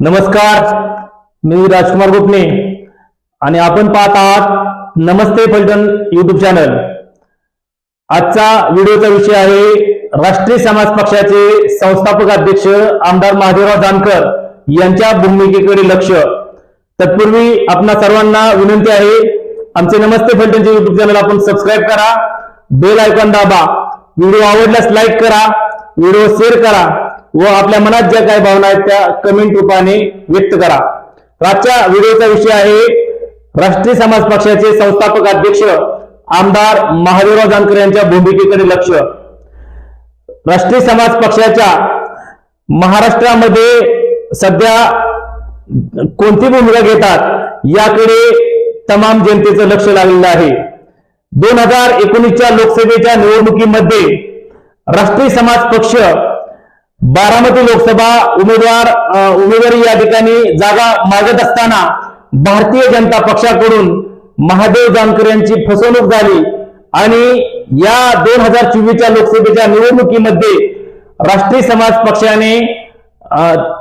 नमस्कार मी राजकुमार गुप्ने आणि आपण पाहत आहात नमस्ते फलटण युट्यूब चॅनल आजचा व्हिडिओचा विषय आहे राष्ट्रीय समाज पक्षाचे संस्थापक अध्यक्ष आमदार महादेवराव जानकर यांच्या भूमिकेकडे लक्ष. तत्पूर्वी आपणा सर्वांना विनंती आहे आमचे नमस्ते फलटणचे युट्यूब चॅनल आपण सबस्क्राईब करा बेल आयकॉन दाबा व्हिडिओ आवडल्यास लाईक करा व्हिडिओ शेअर करा व आपल्या मनात ज्या काही भावना आहेत त्या कमेंट रूपाने व्यक्त करा. आजच्या व्हिडिओचा विषय आहे राष्ट्रीय समाज पक्षाचे संस्थापक अध्यक्ष आमदार महादेवराव जानकर यांच्या भूमिकेकडे लक्ष. राष्ट्रीय समाज पक्षाच्या महाराष्ट्रामध्ये सध्या कोणती भूमिका घेतात याकडे तमाम जनतेचं लक्ष लागलेलं आहे. दोन हजार एकोणीसच्या लोकसभेच्या निवडणुकीमध्ये राष्ट्रीय समाज पक्ष बारामती लोकसभा उमेदवार उमेदवारी या ठिकाणी जागा मागत असताना भारतीय जनता पक्षाकडून महादेव जानकर यांची फसवणूक झाली आणि या दोन हजार चोवीसच्या लोकसभेच्या निवडणुकीमध्ये राष्ट्रीय समाज पक्षाने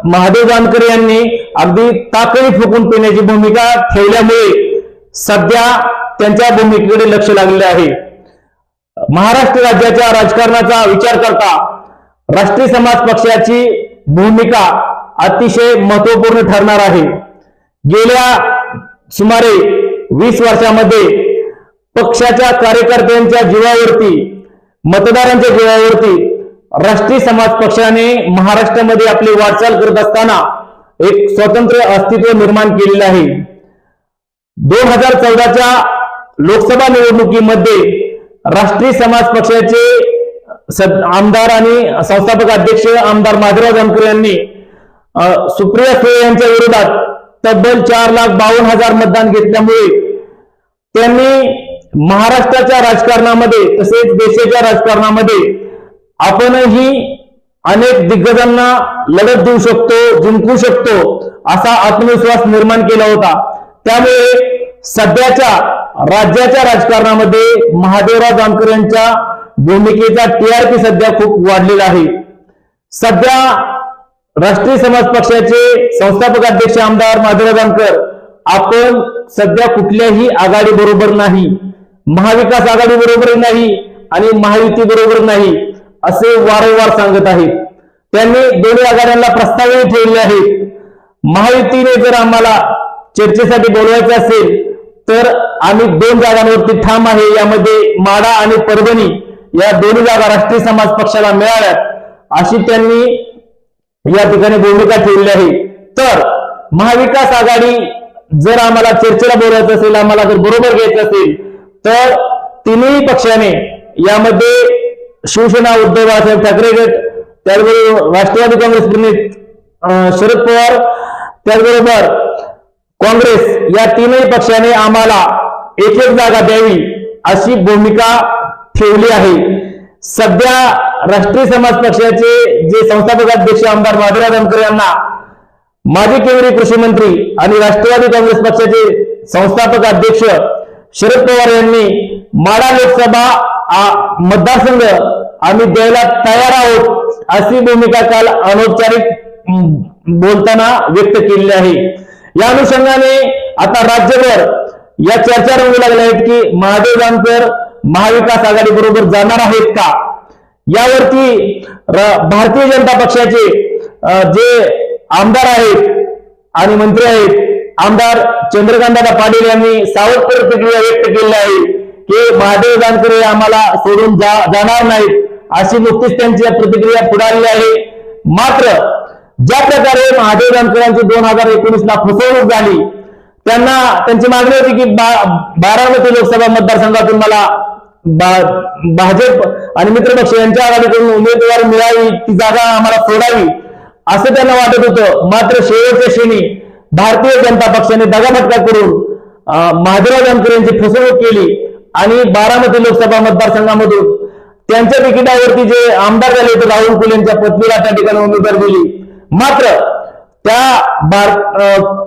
महादेव जानकर यांनी अगदी ताकदी फुकून पिण्याची भूमिका ठेवल्यामुळे सध्या त्यांच्या भूमिकेकडे लक्ष लागलेले आहे. महाराष्ट्र राज्याच्या राजकारणाचा विचार करता राष्ट्रीय समाज पक्षाची भूमिका अतिशय महत्त्वपूर्ण ठरणार आहे. गेल्या सुमारे वीस वर्षामध्ये पक्षाच्या कार्यकर्त्यांच्या जीवावरती मतदारांच्या जीवावरती राष्ट्रीय समाज पक्षाने महाराष्ट्रामध्ये आपली वाटचाल करत असताना एक स्वतंत्र अस्तित्व निर्माण केलेलं आहे. दोन हजार चौदाच्या लोकसभा निवडणुकीमध्ये राष्ट्रीय समाज पक्षाचे आमदार आणि संस्थापक अध्यक्ष आमदार माधवराव जानकर यांनी सुप्रिया सुळे यांच्या विरोधात तब्बल चार लाख बावन्न हजार मतदान घेतल्यामुळे त्यांनी महाराष्ट्राच्या राजकारणामध्ये तसेच देशाच्या राजकारणामध्ये आपणही अनेक दिग्गजांना लढत देऊ शकतो जिंकू शकतो असा आत्मविश्वास निर्माण केला होता. त्यामुळे सध्याच्या राज्याच्या राजकारणामध्ये महादेवराव जानकर यांच्या भूमिकेचा टीआरपी सध्या खूप वाढलेला आहे. सध्या राष्ट्रीय समाज पक्षाचे संस्थापक अध्यक्ष आमदार महादेवराव जानकर आपण सध्या कुठल्याही आघाडी बरोबर नाही महाविकास आघाडी बरोबर नाही आणि महायुती बरोबर नाही असे वारंवार सांगत आहेत. त्यांनी दोन्ही आघाड्यांना प्रस्तावही ठेवले आहेत. महायुतीने जर आम्हाला चर्चेसाठी बोलवायचं असेल तर आम्ही दोन जागांवरती ठाम आहे. यामध्ये माडा आणि परभणी या दोन्ही जागा राष्ट्रीय समाज पक्षाला मिळाव्यात अशी त्यांनी या ठिकाणी भूमिका ठेवली आहे. तर महाविकास आघाडी जर आम्हाला चर्चेला बोलायचं असेल आम्हाला जर बरोबर घ्यायचं असेल तर तिन्ही पक्षाने यामध्ये शिवसेना उद्धव बाळासाहेब ठाकरे गट त्याचबरोबर राष्ट्रवादी काँग्रेस प्रणित शरद पवार त्याचबरोबर काँग्रेस या तीनही पक्षाने आम्हाला एक एक जागा द्यावी अशी भूमिका ठेवली आहे. सध्या राष्ट्रीय समाज पक्षाचे जे संस्थापक अध्यक्ष आमदार माधुराव जानकर यांना माजी केंद्रीय कृषी मंत्री आणि राष्ट्रवादी काँग्रेस पक्षाचे संस्थापक अध्यक्ष शरद पवार यांनी माडा लोकसभा मतदारसंघ आम्ही द्यायला तयार आहोत अशी भूमिका काल अनौपचारिक बोलताना व्यक्त केलेली आहे. या अनुषंगाने आता राज्यभर या चर्चा रंगू लागल्या आहेत की महादेव जानकर महाविकास आघाडी बरोबर जाणार आहेत का? यावरती भारतीय जनता पक्षाचे जे आमदार आहेत आणि मंत्री आहेत आमदार चंद्रकांतदादा पाटील यांनी सावध प्रतिक्रिया व्यक्त केली आहे की महादेव जानकर हे आम्हाला सोडून जा जाणार नाहीत अशी नुकतीच त्यांची प्रतिक्रिया पुढारली आहे. मात्र ज्या प्रकारे महादेव जानकरांची दोन हजार एकोणीस ला फसवणूक झाली त्यांना त्यांची मागणी होती की बा- बारामती लोकसभा मतदारसंघातून मला भाजप आणि मित्रपक्ष यांच्या आघाडीकडून उमेदवार मिळावी ती जागा आम्हाला सोडावी असं त्यांना वाटत होतं. मात्र शेवटच्या क्षणी भारतीय जनता पक्षाने दगाफटका करून अं, महादेवराव जानकर यांची फसवणूक केली आणि बारामती लोकसभा मतदारसंघामधून त्यांच्या तिकिटावरती जे आमदार झाले होते राहुल कुल यांच्या पत्नीला त्या ठिकाणी उमेदवार दिली. मात्र त्या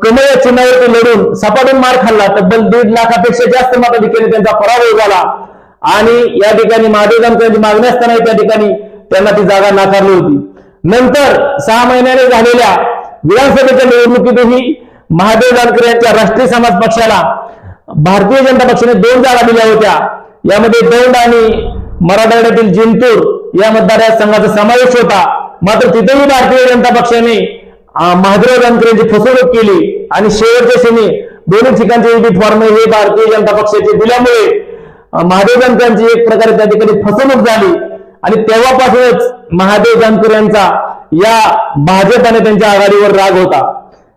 कमळ चिन्हावरती लढून सपाटून मार खाल्ला. तब्बल दीड लाखापेक्षा जास्त मताधिक्याने त्यांचा पराभव झाला. आणि या ठिकाणी महादेव जानकरांची मागणी असताना त्या ठिकाणी त्यांना ती जागा नाकारली होती. नंतर सहा महिन्याने झालेल्या विधानसभेच्या निवडणुकीतही महादेव जानकर यांच्या राष्ट्रीय समाज पक्षाला भारतीय जनता पक्षाने दोन जागा दिल्या होत्या. यामध्ये दौंड आणि मराठवाड्यातील जिंतूर या मतदारसंघाचा समावेश होता. मात्र तिथेही भारतीय जनता पक्षाने महादेव जानकर यांची फसवणूक केली आणि शेवटच्या क्षणी दोन्ही ठिकाणचे विविध फॉर्म हे भारतीय जनता पक्षाचे दिल्यामुळे महादेव जानकरांची एक प्रकारे त्या ठिकाणी फसवणूक झाली. आणि तेव्हापासूनच महादेव जानकर यांचा या भाजपाने त्यांच्या आघाडीवर राग होता.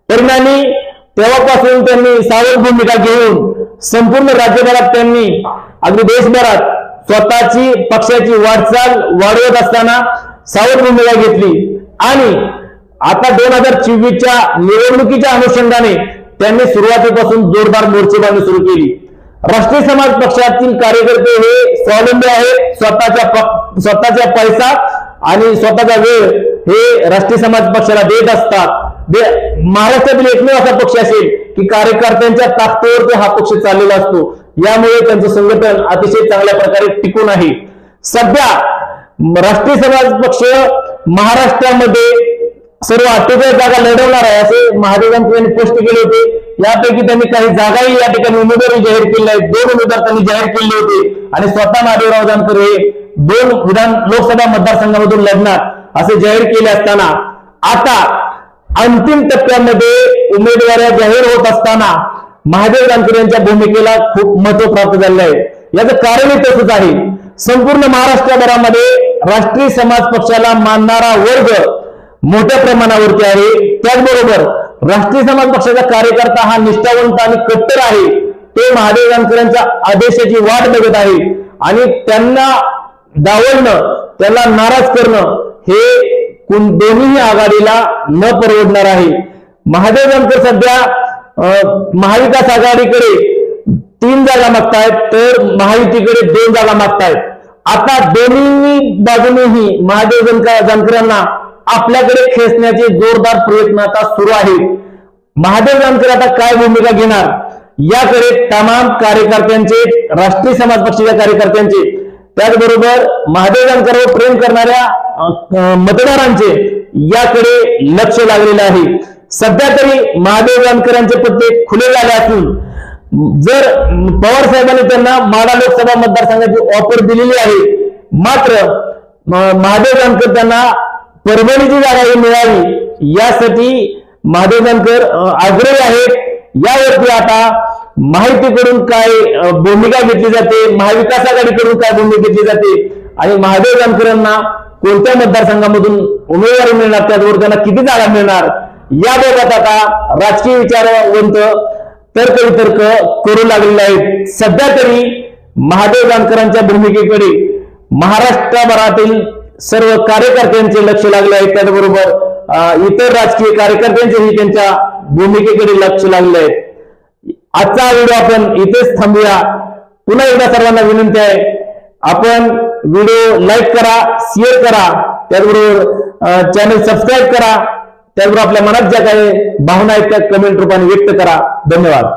परिणामी तेव्हापासून त्यांनी सावध भूमिका घेऊन संपूर्ण राज्यभरात त्यांनी अगदी देशभरात स्वतःची पक्षाची वाटचाल वाढवत असताना सावध भूमिका घेतली. आणि आता दोन हजार चोवीसच्या निवडणुकीच्या अनुषंगाने त्यांनी सुरुवातीपासून जोरदार मोर्चेबांधणी सुरू केली. राष्ट्रीय समाज पक्षातील कार्यकर्ते हे स्वावलंबी आहेत. स्वतःच्या पक- स्वतःचा पैसा आणि स्वतःचा वेळ हे राष्ट्रीय समाज पक्षाला देत असतात. महाराष्ट्रातील एकमेव असा पक्ष असेल की कार्यकर्त्यांच्या ताकदीवरती हा पक्ष चाललेला असतो. यामुळे त्यांचं संघटन अतिशय चांगल्या प्रकारे टिकून आहे. सध्या राष्ट्रीय समाज पक्ष महाराष्ट्रामध्ये सर्व अठ्ठेचाळीस जागा लढवणार आहे. असे महादेवांचे यांनी स्पष्ट केले होते. यापैकी त्यांनी काही जागाही या ठिकाणी उमेदवारी जाहीर केल्या आहेत दोन उमेदवार त्यांनी जाहीर केले होते. आणि स्वतः महादेवराव जानकर हे दोन विधान लोकसभा मतदारसंघामधून लढणार असे जाहीर केले असताना. आता अंतिम टप्प्यामध्ये उमेदवाऱ्या जाहीर होत असताना महादेव जानकर यांच्या भूमिकेला खूप महत्त्व प्राप्त झालेलं आहे. याचं कारणही तसंच आहे. संपूर्ण महाराष्ट्रभरामध्ये राष्ट्रीय समाज पक्षाला मानणारा वर्ग मोठ्या प्रमाणावरती आहे. त्याचबरोबर राष्ट्रीय समाज पक्षाचा कार्यकर्ता हा निष्ठावंत आणि कट्टर आहे. तो महादेव जानकर आदेशाची वाट बघत आहे. आणि त्यांना डावलणं त्याला नाराज करणं हे कोण दोन्ही आघाडीला न परवडणार आहे. महादेव जानकर सध्या महाविकास आघाडीकडे तीन जागा मागतायत तर महायुतीकडे दोन जागा मागतायत. आता दोन्ही बाजूनेही महादेव जानकर जानकरांना आपल्याकडे खेचण्याचे जोरदार प्रयत्न आता सुरू आहेत. महादेव जानकर आता काय भूमिका घेणार? याकडे तमाम कार्यकर्त्यांचे राष्ट्रीय समाज पक्षाच्या कार्यकर्त्यांचे त्याचबरोबर महादेव जानकरवर प्रेम करणाऱ्या मतदारांचे याकडे लक्ष लागलेलं आहे. सध्या तरी महादेव जानकरांचे पत्ते खुले झाले असून जर पवार साहेबांनी त्यांना माडा लोकसभा मतदारसंघाची ऑफर दिलेली आहे मात्र महादेव जानकर त्यांना परभणीची जागा ही मिळावी यासाठी महादेव जानकर आग्रही आहेत. यावरती आता माहितीकडून काय भूमिका घेतली जाते महाविकास आघाडीकडून काय भूमिका घेतली जाते आणि महादेव जानकरांना कोणत्या मतदारसंघामधून उमेदवारी मिळणार त्याचबरोबर त्यांना किती जागा मिळणार याबाबत आता राजकीय विचारवंत तर्क वितर्क करू लागलेले आहेत. सध्या तरी महादेव जानकरांच्या भूमिकेकडे महाराष्ट्रभरातील सर्व कार्यकर्त्यांचे लक्ष लागले आहे त्याचबरोबर इतर राजकीय कार्यकर्त्यांचेही त्यांच्या भूमिकेकडे लक्ष लागले आहे आजचा व्हिडिओ आपण इथेच थांबूया. पुन्हा एकदा सर्वांना विनंती आहे आपण व्हिडिओ लाईक करा शेअर करा त्याचबरोबर चॅनल सबस्क्राईब करा त्याचबरोबर आपल्या मनात ज्या काही भावना आहेत त्या कमेंट रूपाने व्यक्त करा. धन्यवाद.